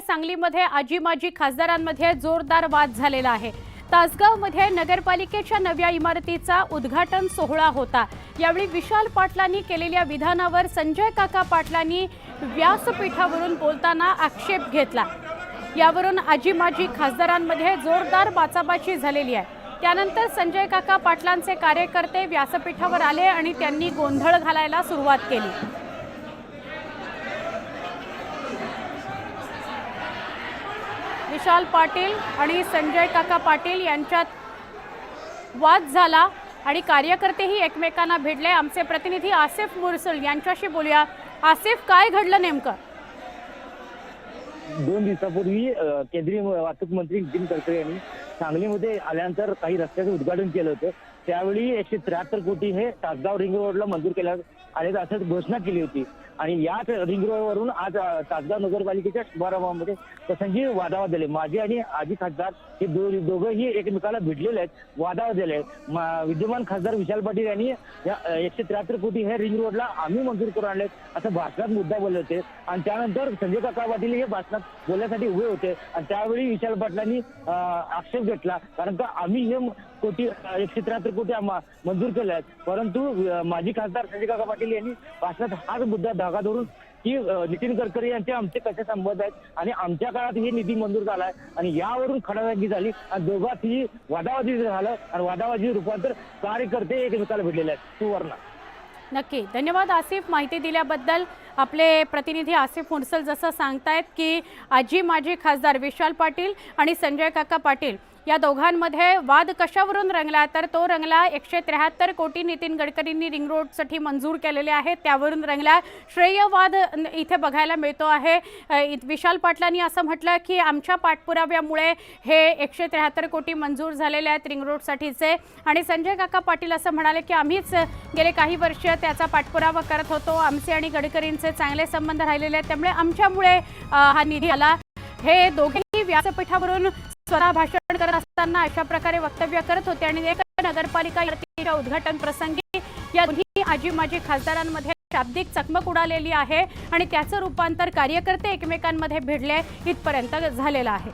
सांगलीमध्ये आजी माजी खासदारांमध्ये जोरदार वाद झालेला आहे. तासगावमध्ये नगरपालिकेच्या नव्या इमारतीचा उद्घाटन सोहळा होता. यावेळी विशाल पाटलांनी केलेल्या विधानावर संजय काका पाटलांनी व्यासपीठावरून बोलताना आक्षेप घेतला. यावरून आजी माजी खासदारांमध्ये जोरदार बाचाबाची झालेली आहे. त्यानंतर संजय काका पाटलांचे कार्यकर्ते व्यासपीठावर आले आणि त्यांनी गोंधळ घालायला सुरुवात केली. विशाल पाटील आणि संजय काका पाटील यांच्यात वाद झाला आणि कार्यकर्तेही एकमेकांना भिडले. आमचे प्रतिनिधी आसिफ मुरसल यांच्याशी बोलूया. आसिफ काय घडलं नेमकं? दोन दिवसापूर्वी केंद्रीय वाहतूक मंत्री नितीन गडकरी यांनी सांगलीमध्ये आल्यानंतर काही रस्त्याचं उद्घाटन केलं होतं. त्यावेळी एकशे त्र्याहत्तर कोटी हे तासगाव रिंग रोडला मंजूर केल्या आणि असं घोषणा केली होती. आणि याच रिंग रोडवरून आज तासगाव नगरपालिकेच्या शुभारंभामध्ये प्रसंगी वादावाद झाले. माझी आणि आजी खासदार हे दो दोघंही एकमेकाला भिडलेले आहेत वादावाद झाले आहेत. मा- विद्यमान खासदार विशाल पाटील यांनी या एकशे त्र्याहत्तर कोटी हे रिंग रोडला आम्ही मंजूर करून आणले असं भाषणात मुद्दा बोलले होते. आणि त्यानंतर संजय काका पाटील हे भाषणात बोलण्यासाठी उभे होते. आणि त्यावेळी विशाल पाटलांनी आक्षेप घेतला. कारण का आम्ही हे कोटी एकशे त्र्याहत्तर कोटी मंजूर केले आहेत. परंतु माजी खासदार संजय काका पाटील यांनी भाषणात हाच मुद्दा धागा धरून की नितीन गडकरी यांचे आमचे कसे संबंध आहेत आणि आमच्या काळात हे निधी मंजूर झालाय आणि यावरून खडाजागी झाली आणि दोघात ही वादावादी झालं आणि वादावादी रूपांतर कार्यकर्ते एकमेकाला भेटलेले आहेत. सुवर्ण नक्की. धन्यवाद आसिफ माहिती दिल्याबद्दल. आपले प्रतिनिधी आसिफ मुनसल जसं सांगतायत की आजी माजी खासदार विशाल पाटील आणि संजय काका पाटील या दोघांमध्ये वाद कशावरून रंगला? तर तो रंगला एकशे त्र्याहत्तर कोटी नितीन गडकरींनी रिंग रोडसाठी मंजूर केलेले आहेत. त्यावरून रंगला श्रेयवाद इथे बघायला मिळतो आहे. विशाल पाटलांनी असं म्हटलं की आमच्या पाठपुराव्यामुळे हे एकशे त्र्याहत्तर कोटी मंजूर झालेले आहेत रिंग रोडसाठीचे आणि संजय काका पाटील असं म्हणाले की आम्हीच गेले काही वर्ष त्याचा पाठपुरावा करत होतो. आमचे आणि गडकरींचे चांगले संबंध राहिलेले आहेत. त्यामुळे आमच्यामुळे हा निधी आला. हे दोघेही व्यासपीठावरून स्वतः भाषण करत असताना अशा प्रकारे वक्तव्य करत होते आणि एक नगरपालिका इमारतीच्या उद्घाटन प्रसंगी या दोन्ही आजी माजी खासदारांमध्ये शाब्दिक चकमक उडालेली आहे आणि त्याचं रूपांतर कार्यकर्ते एकमेकांमध्ये भिडले इथपर्यंत झालेलं आहे.